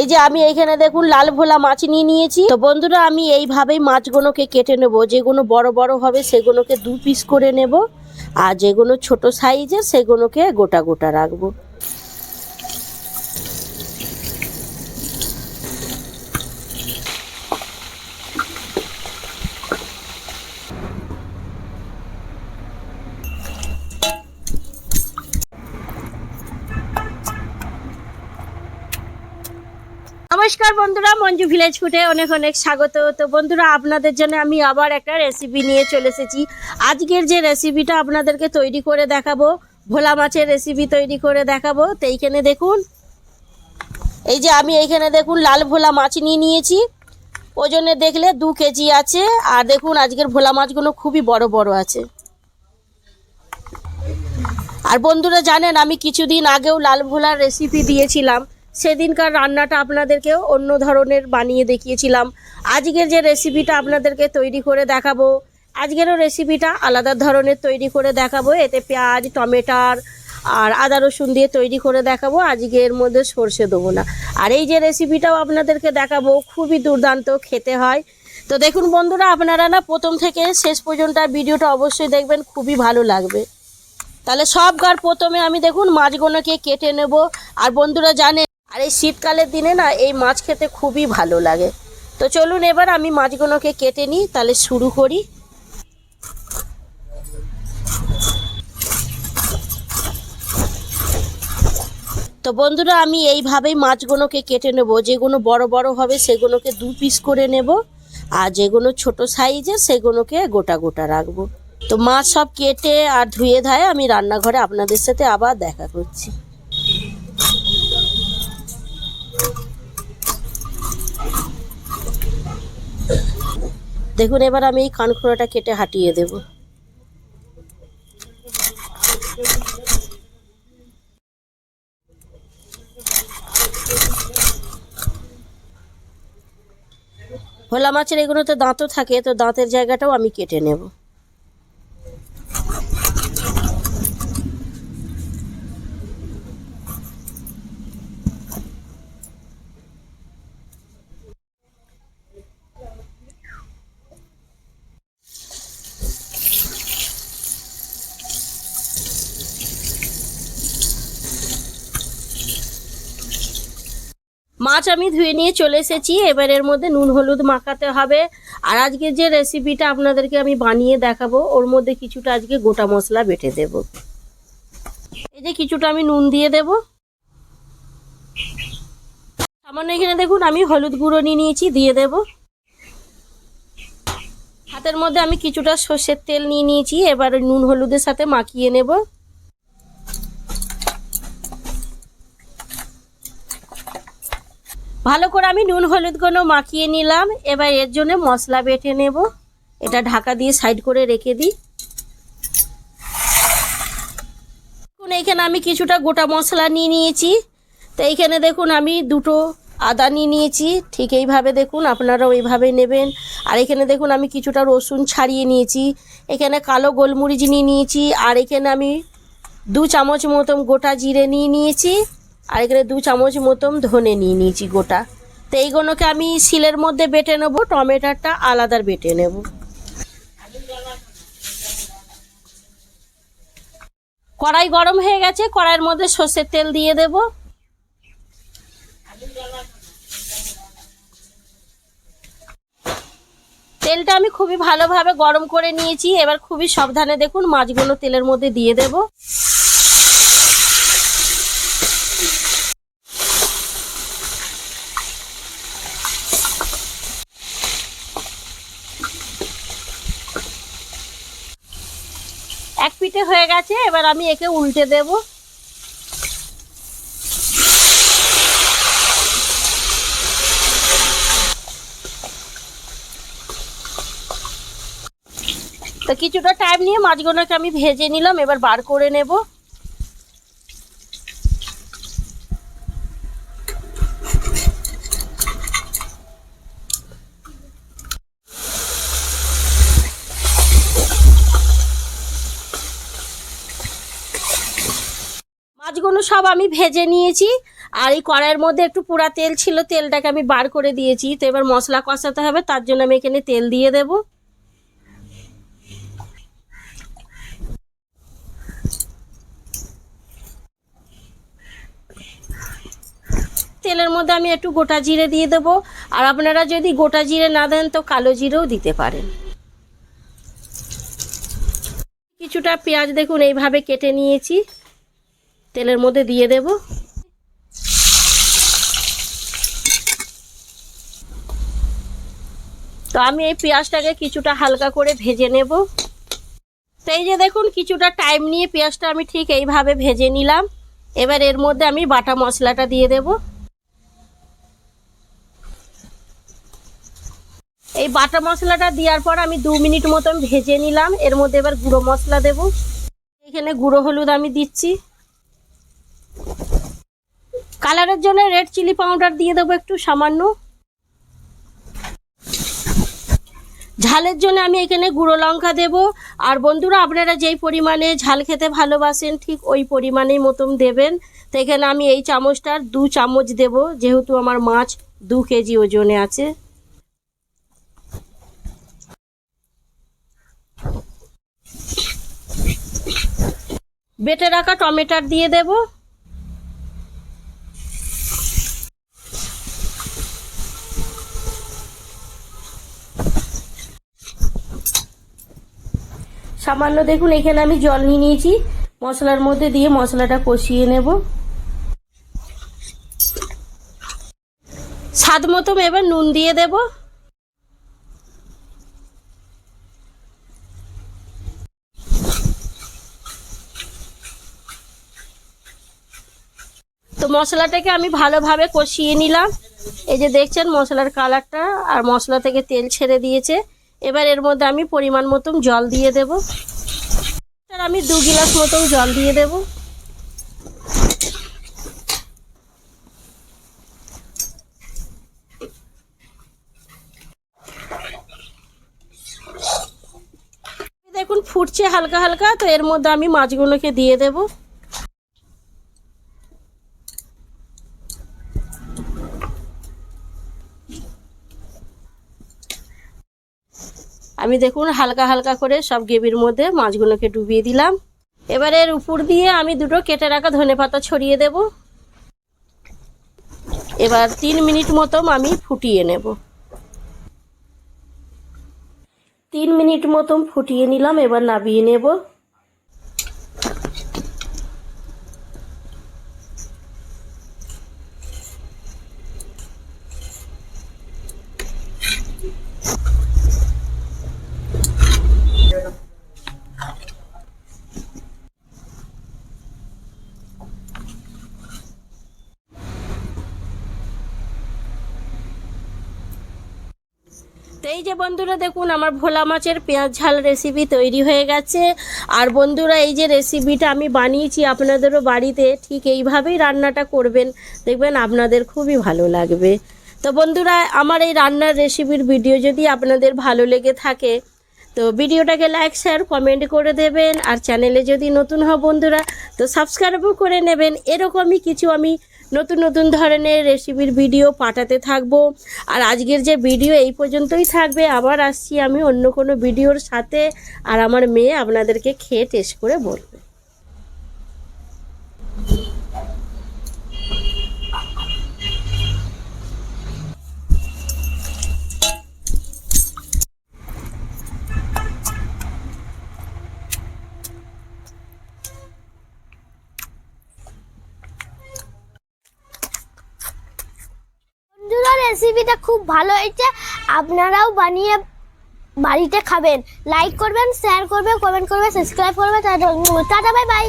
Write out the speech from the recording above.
এই যে আমি এইখানে দেখুন লাল ভোলা মাছ নিয়ে নিয়েছি। তো বন্ধুরা, আমি এইভাবেই মাছগুলোকে কেটে নেব। যেগুলো বড় বড় হবে, সেগুলোকে দু পিস করে নেব। আর যেগুলো ছোট সাইজের সেগুলোকে গোটা গোটা রাখব। নমস্কার বন্ধুরা, মঞ্জু ভিলেজ ফুটে অনেক অনেক স্বাগত। তো বন্ধুরা, আপনাদের জন্য আমি আবার একটা রেসিপি নিয়ে চলে এসেছি। আজকের যে রেসিপিটা আপনাদেরকে তৈরি করে দেখাবো, ভোলা মাছের রেসিপি তৈরি করে দেখাবো, তো এইখানে দেখুন। এই যে আমি এইখানে দেখুন, লাল ভোলা মাছ নিয়ে নিয়েছি। ওজনে দেখলে দু কেজি আছে। আর দেখুন, আজকের ভোলা মাছগুলো খুবই বড় বড় আছে। আর বন্ধুরা, জানেন, আমি কিছুদিন আগেও লাল ভোলার রেসিপি দিয়েছিলাম। সেদিনকার রান্নাটা আপনাদেরকেও অন্য ধরনের বানিয়ে দেখিয়েছিলাম। আজকের যে রেসিপিটা আপনাদেরকে তৈরি করে দেখাবো, আজকেরও রেসিপিটা আলাদা ধরনের তৈরি করে দেখাবো। এতে পেঁয়াজ, টমেটার আর আদা রসুন দিয়ে তৈরি করে দেখাবো। আজকে এর মধ্যে সর্ষে দেবো না। আর এই যে রেসিপিটাও আপনাদেরকে দেখাবো, খুবই দুর্দান্ত, খেতে হয়। তো দেখুন বন্ধুরা, আপনারা না প্রথম থেকে শেষ পর্যন্ত ভিডিওটা অবশ্যই দেখবেন, খুবই ভালো লাগবে। তাহলে সব গার প্রথমে আমি দেখুন মাছগুলোকে কেটে নেব। আর বন্ধুরা জানে আর এই শীতকালের দিনে না, এই মাছ খেতে খুবই ভালো লাগে। তো চলুন এবার আমি মাছগুলোকে কেটে নিই, তাহলে শুরু করি। তো বন্ধুরা, আমি এইভাবেই মাছগুলোকে কেটে নেব। যেগুলো বড় বড় হবে, সেগুলোকে দু পিস করে নেব। আর যেগুলো ছোট সাইজের সেগুলোকে গোটা গোটা রাখব। তো মাছ সব কেটে আর ধুয়ে ধায়ে আমি রান্নাঘরে আপনাদের সাথে আবার দেখা করছি। দেখুন, এবার আমি এই কানখোড়াটা কেটে হাটিয়ে দেব। ভোলা মাছের এগুলোতে দাঁতও থাকে, তো দাঁতের জায়গাটাও আমি কেটে নেব। মাছ আমি ধুয়ে নিয়ে চলে এসেছি। এবার এর মধ্যে নুন, হলুদ মাখাতে হবে। আর আজকে যে রেসিপিটা আপনাদেরকে আমি বানিয়ে দেখাবো, ওর মধ্যে কিছুটা আজকে গোটা মশলা বেটে দেব। এই যে কিছুটা আমি নুন দিয়ে দেব। সামান্য এখানে দেখুন, আমি হলুদ গুঁড়ো নিয়ে নিয়েছি, দিয়ে দেব। হাতের মধ্যে আমি কিছুটা সর্ষের তেল নিয়ে নিয়েছি, এবার নুন, হলুদের সাথে মাখিয়ে নেব। ভালো করে আমি নুন, হলুদ হলুদগুলো মাখিয়ে নিলাম। এবার এর জন্য মশলা বেটে নেব। এটা ঢাকা দিয়ে সাইড করে রেখে দিই। দেখুন এইখানে আমি কিছুটা গোটা মশলা নিয়ে নিয়েছি। তো এইখানে দেখুন, আমি দুটো আদা নিয়ে নিয়েছি। ঠিক এইভাবে দেখুন, আপনারাও এইভাবে নেবেন। আর এখানে দেখুন, আমি কিছুটা রসুন ছাড়িয়ে নিয়েছি। এখানে কালো গোলমরিচ নিয়ে নিয়েছি। আর এখানে আমি দু চামচ মতন গোটা জিরে নিয়ে নিয়েছি। আর এখানে দু চামচ মতন ধনে নিয়ে নিয়েছি গোটা। তো এইগুলোকে আমি শিলের মধ্যে বেটে নেব, টমেটোটা আলাদা বেটে নেব। কড়াই গরম হয়ে গেছে, কড়াইয়ের মধ্যে সর্ষের তেল দিয়ে দেব। তেলটা আমি খুবই ভালোভাবে গরম করে নিয়েছি, এবার খুবই সাবধানে দেখুন মাছগুলো তেলের মধ্যে দিয়ে দেবো। পিঠে হয়ে গেছে, এবার আমি একে উল্টে দেব। তো কিছুটা টাইম নিয়ে মাছগুলোকে আমি ভেজে নিলাম, এবার বার করে নেব। মাছগুলো সব আমি ভেজে নিয়েছি আর এই কড়াইয়ের মধ্যে একটু পুরা তেল ছিল, তেলটাকে আমি বার করে দিয়েছি। তো এবার মশলা কষাতে হবে, তার জন্য আমি এখানে তেল দিয়ে দেব। তেলের মধ্যে আমি একটু গোটা জিরে দিয়ে দেবো। আর আপনারা যদি গোটা জিরে না দেন, তো কালো জিরেও দিতে পারেন। কিছুটা পেঁয়াজ দেখুন, এইভাবে কেটে নিয়েছি। তেলের মধ্যে দিয়ে দেব। তো আমি এই পেঁয়াজটাকে কিছুটা হালকা করে ভেজে নেব। তো এই যে দেখুন, কিছুটা টাইম নিয়ে পেঁয়াজটা আমি ঠিক এইভাবে ভেজে নিলাম। এবার এর মধ্যে আমি বাটা মশলাটা দিয়ে দেব। এই বাটা মশলাটা দেওয়ার পর আমি দু মিনিট মতন ভেজে নিলাম। এর মধ্যে এবার গুঁড়ো মশলা দেব। এখানে গুঁড়ো হলুদ আমি দিচ্ছি। কালারের জন্য রেড চিলি পাউডার দিয়ে দেবো একটু সামান্য। ঝালের জন্য আমি এখানে গুঁড়ো লঙ্কা দেব। আর বন্ধুরা, আপনারা যেই পরিমাণে ঝাল খেতে ভালোবাসেন, ঠিক ওই পরিমাণেই মতন দেবেন। তো এখানে আমি এই চামচটার দু চামচ দেব, যেহেতু আমার মাছ দু কেজি ওজনে আছে। বেটে রাখা টমেটোর দিয়ে দেব। সামান্য দেখুন, এখানে আমি জল নিয়ে নিয়েছি। মশলার মধ্যে দিয়ে মশলাটা কষিয়ে নেব। স্বাদ মতো এবার নুন দিয়ে দেব। তো মশলাটাকে আমি ভালোভাবে কষিয়ে নিলাম। এই যে দেখছেন, মশলার কালারটা আর মশলা থেকে তেল ছেড়ে দিয়েছে। এবার এর মধ্যে আমি পরিমাণ মতন জল দিয়ে দেব। আর আমি দু গিলাস মতন জল দিয়ে দেব। দেখুন, ফুটছে হালকা হালকা, তো এর মধ্যে আমি মাছগুলোকে দিয়ে দেবো। আমি দেখুন হালকা হালকা করে সব গ্রেভির মধ্যে মাছগুলোকে ডুবিয়ে দিলাম। এবারে এর উপর দিয়ে আমি দুটো কেটে রাখা ধনে পাতা ছড়িয়ে দেব। এবার তিন মিনিট মতো আমি ফুটিয়ে নেব। তিন মিনিট মতন ফুটিয়ে নিলাম, এবার নাবিয়ে নেব। এই যে বন্ধুরা দেখুন, আমার ভোলা মাছের পেঁয়াজ ঝাল রেসিপি তৈরি হয়ে গেছে। আর বন্ধুরা, এই যে রেসিপিটা আমি বানিয়েছি আপনাদেরও বাড়িতে, ঠিক এইভাবেই রান্নাটা করবেন। দেখবেন আপনাদের খুবই ভালো লাগবে। তো বন্ধুরা, আমার এই রান্নার রেসিপির ভিডিও যদি আপনাদের ভালো লেগে থাকে, তো ভিডিওটাকে লাইক শেয়ার কমেন্ট করে দেবেন। আর চ্যানেলে যদি নতুন হও বন্ধুরা, তো সাবস্ক্রাইবও করে নেবেন। এরকমই কিছু আমি নতুন নতুন ধরনের রেসিপির ভিডিও পাঠাতে থাকব। আর আজকের যে ভিডিও এই পর্যন্তই থাকবে। আবার আসছি আমি অন্য কোনো ভিডিওর সাথে। আর আমার মেয়ে আপনাদেরকে খেয়ে টেস্ট করে বলবে। রেসিপিটা খুব ভালো হয়েছে, আপনারাও বানিয়ে বাড়িতে খাবেন। লাইক করবেন শেয়ার করবেন কমেন্ট করবেন সাবস্ক্রাইব করবেন টাটা বাই বাই